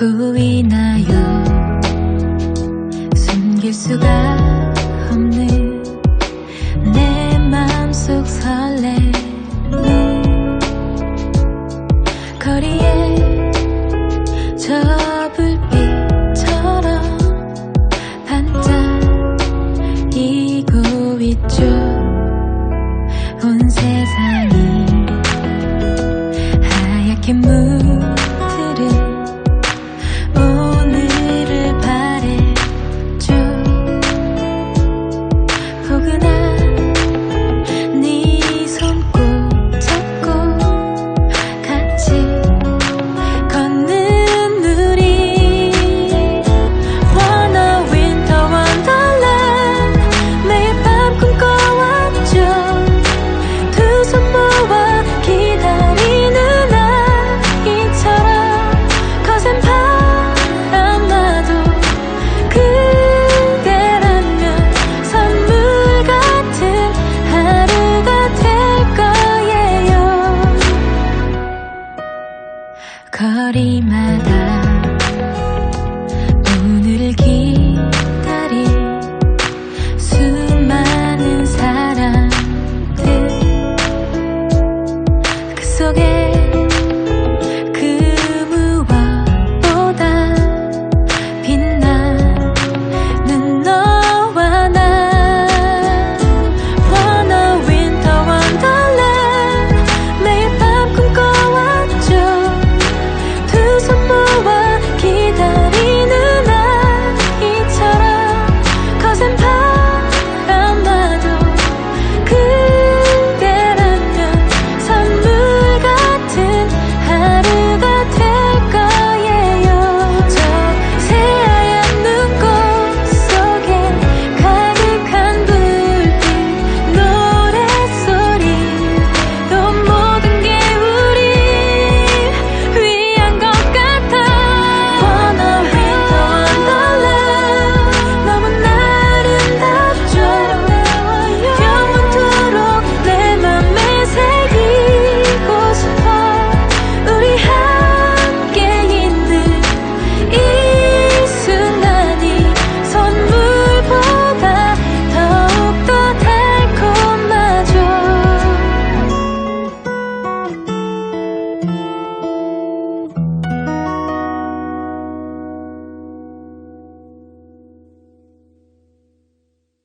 보이나요? 숨길 수가 없는 내 맘속 설렘 거리에 접을 거리마다 오늘 기다린 수많은 사람들 그 속에